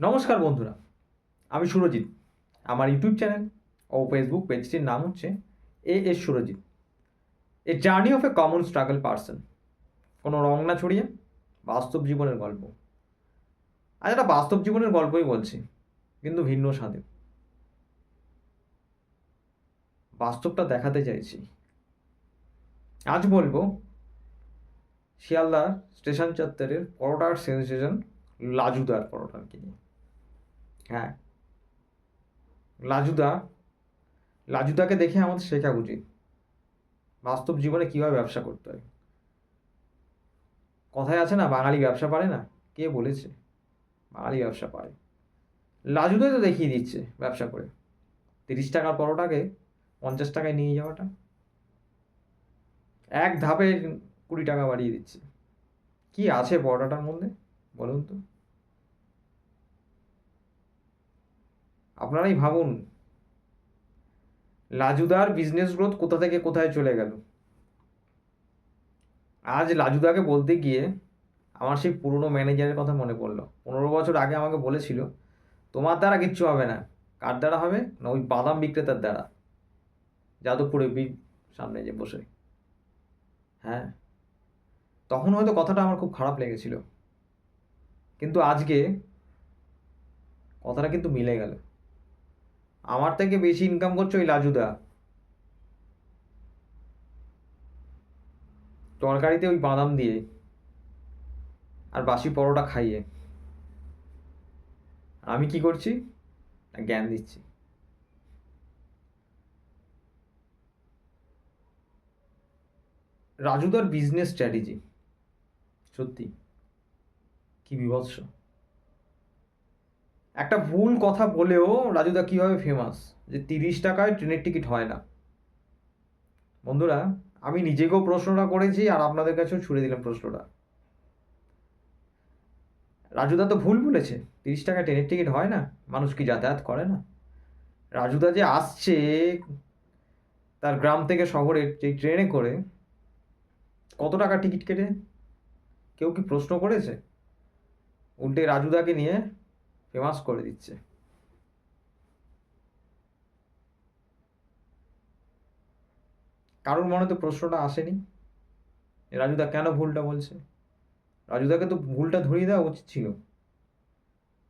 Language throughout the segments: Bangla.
নমস্কার বন্ধুরা, আমি সুরজিৎ। আমার ইউটিউব চ্যানেল ও ফেসবুক পেজটির নাম হচ্ছে A S Surajit. A journey of a common struggle person. কোনো রং না ছড়িয়ে বাস্তব জীবনের গল্প। আজ একটা বাস্তব জীবনের গল্পই বলছি, কিন্তু ভিন্ন স্বাদে বাস্তবটা দেখাতে চাইছি। আজ বলব শিয়ালদার স্টেশন চত্বরের পরোটার সেন্সেশন লাজুদার পরোটার কি নিয়ে। হ্যাঁ। লাজুদা, লাজুদাকে দেখে আমাদের শেখা উচিত বাস্তব জীবনে কীভাবে ব্যবসা করতে হয়? কথায় আছে না, বাঙালি ব্যবসা পারে না? কে বলেছে? বাঙালি ব্যবসা পারে। লাজুদাই তো দেখিয়ে দিচ্ছে ব্যবসা করে। তিরিশ টাকার পরোটাকে পঞ্চাশ টাকায় নিয়ে যাওয়াটা। এক ধাপে কুড়ি টাকা বাড়িয়ে দিচ্ছে। কি আছে পরোটাটার মধ্যে? বলুন তো। আপনারাই ভাবুন, লাজুদার বিজনেস গ্রোথ কোথা থেকে কোথায় চলে গেল? আজ লাজুদাকে বলতে গিয়ে আমার সেই পুরনো ম্যানেজারের কথা মনে পড়ল। পনেরো বছর আগে আমাকে বলেছিল, তোমার দ্বারা কিচ্ছু হবে না। কার দ্বারা হবে? না, ওই বাদাম বিক্রেতার দ্বারা। যাদবপুরে বি সামনে যে বসে। হ্যাঁ তখন হয়তো কথাটা আমার খুব খারাপ লেগেছিল। কিন্তু আজকে কথাটা কিন্তু মিলে গেল। আমার থেকে বেশি ইনকাম করছে ওই লাজুদা। তরকারিতে ওই বাদাম দিয়ে আর বাসি পরোটা খাইয়ে। আমি কি করছি? জ্ঞান দিচ্ছি। রাজুদার বিজনেস স্ট্র্যাটেজি সত্যি। কি বিভৎস। একটা ভুল কথা বলেও রাজুদা কীভাবে ফেমাস যে তিরিশ টাকায় ট্রেনের টিকিট হয় না। বন্ধুরা, আমি নিজেকেও প্রশ্নটা করেছি আর আপনাদের কাছেও ছুড়ে দিলাম প্রশ্নটা। রাজুদা তো ভুল বলেছে, তিরিশ টাকা ট্রেনের টিকিট হয় না, মানুষ কি যাতায়াত করে না? রাজুদা যে আসছে তার গ্রাম থেকে শহরে যে ট্রেনে করে, কত টাকা টিকিট কেটে? কেউ কি প্রশ্ন করেছে? উল্টে রাজুদাকে নিয়ে ফেমাস করে দিচ্ছে। কারোর মনে তো প্রশ্নটা আসেনি। রাজুদা কেন ভুলটা বলছে? রাজুদাকে তো ভুলটা ধরিয়ে দেওয়া উচিত ছিল।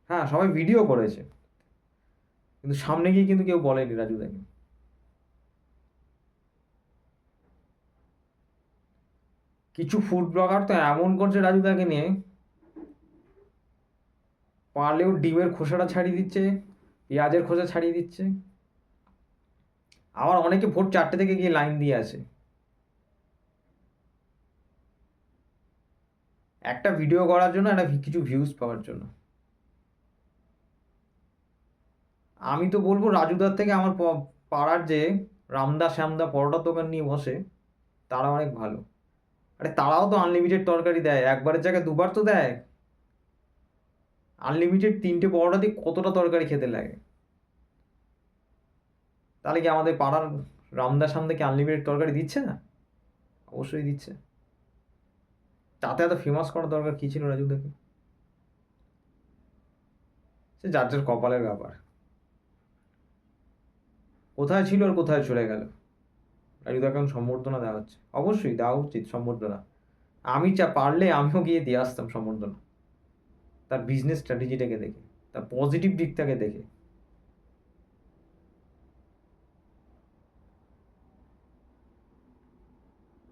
হ্যাঁ সবাই ভিডিও করেছে। কিন্তু সামনে গিয়ে কিন্তু কেউ বলেনি রাজুদাকে। কিছু ফুড ব্লগার তো এমন করছে রাজুদাকে নিয়ে পারলেও ডিমের খোসাটা ছাড়িয়ে দিচ্ছে, পেঁয়াজের খোসা ছাড়িয়ে দিচ্ছে। আবার অনেকে ভোর চারটে থেকে গিয়ে লাইন দিয়ে আছে একটা ভিডিও করার জন্য একটা কিছু ভিউজ পাওয়ার জন্য। আমি তো বলব রাজুদার থেকে আমার পাড়ার যে রামদা শ্যামদা পরোটার দোকান নিয়ে বসে, তারা অনেক ভালো। আরে তারাও তো আনলিমিটেড তরকারি দেয়, একবারের জায়গায় দুবার তো দেয়। আনলিমিটেড তিনটে পরোটা দিয়ে কতটা তরকারি খেতে লাগে? তাহলে কি আমাদের পাড়ার রামদার সামনে কি আনলিমিটেড তরকারি দিচ্ছে না? অবশ্যই দিচ্ছে। তাতে এত ফেমাস করার দরকার কী ছিল রাজুদাকে? সে যার যার কপালের ব্যাপার। কোথায় ছিল আর কোথায় চলে গেল? রাজুদাকে এখন সম্বর্ধনা দেওয়া হচ্ছে। অবশ্যই দেওয়া উচিত সম্বর্ধনা। আমি চা পারলে আমিও গিয়ে দিয়ে আসতাম সম্বর্ধনা। তার বিজনেস স্ট্র্যাটেজিটাকে দেখে, তার পজিটিভ দিকটাকে দেখে।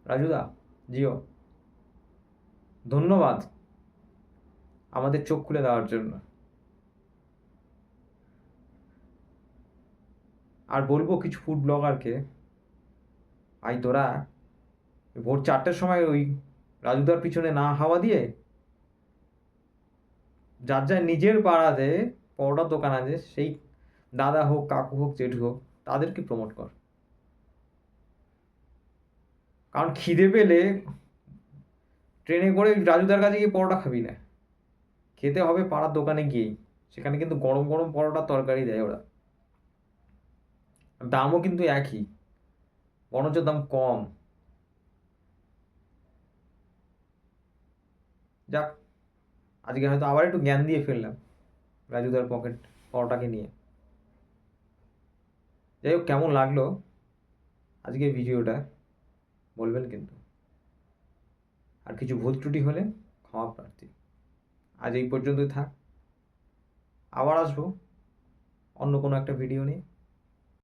রাজুদা, জিও, ধন্যবাদ আমাদের চোখ খুলে দেওয়ার জন্য। আর বলব কিছু ফুড ব্লগারকে আই তোরা, ভোর চারটের সময় ওই রাজুদার পিছনে না হাওয়া দিয়ে যার যার নিজের পাড়াতে পরোটার দোকান আছে, সেই দাদা হোক, কাকু হোক, জেঠু হোক, তাদেরকে প্রমোট কর। কারণ খিদে পেলে ট্রেনে করে রাজুদার কাছে গিয়ে পরোটা খাবি না। খেতে হবে পাড়ার দোকানে গিয়েই। সেখানে কিন্তু গরম গরম পরোটার তরকারি দেয় ওরা। দামও কিন্তু একই, বরঞ্চ দাম কম। যাক আজকে হয়তো আবার একটু জ্ঞান দিয়ে ফেললাম রাজুদার পকেট পরোটাকে নিয়ে। যাই হোক, কেমন লাগল আজকের ভিডিওটা, বলবেন কিন্তু। আর কিছু ভুল ত্রুটি হলে ক্ষমা প্রার্থী। আজ এই পর্যন্তই থাক। আবার আসব অন্য কোনো একটা ভিডিও নিয়ে।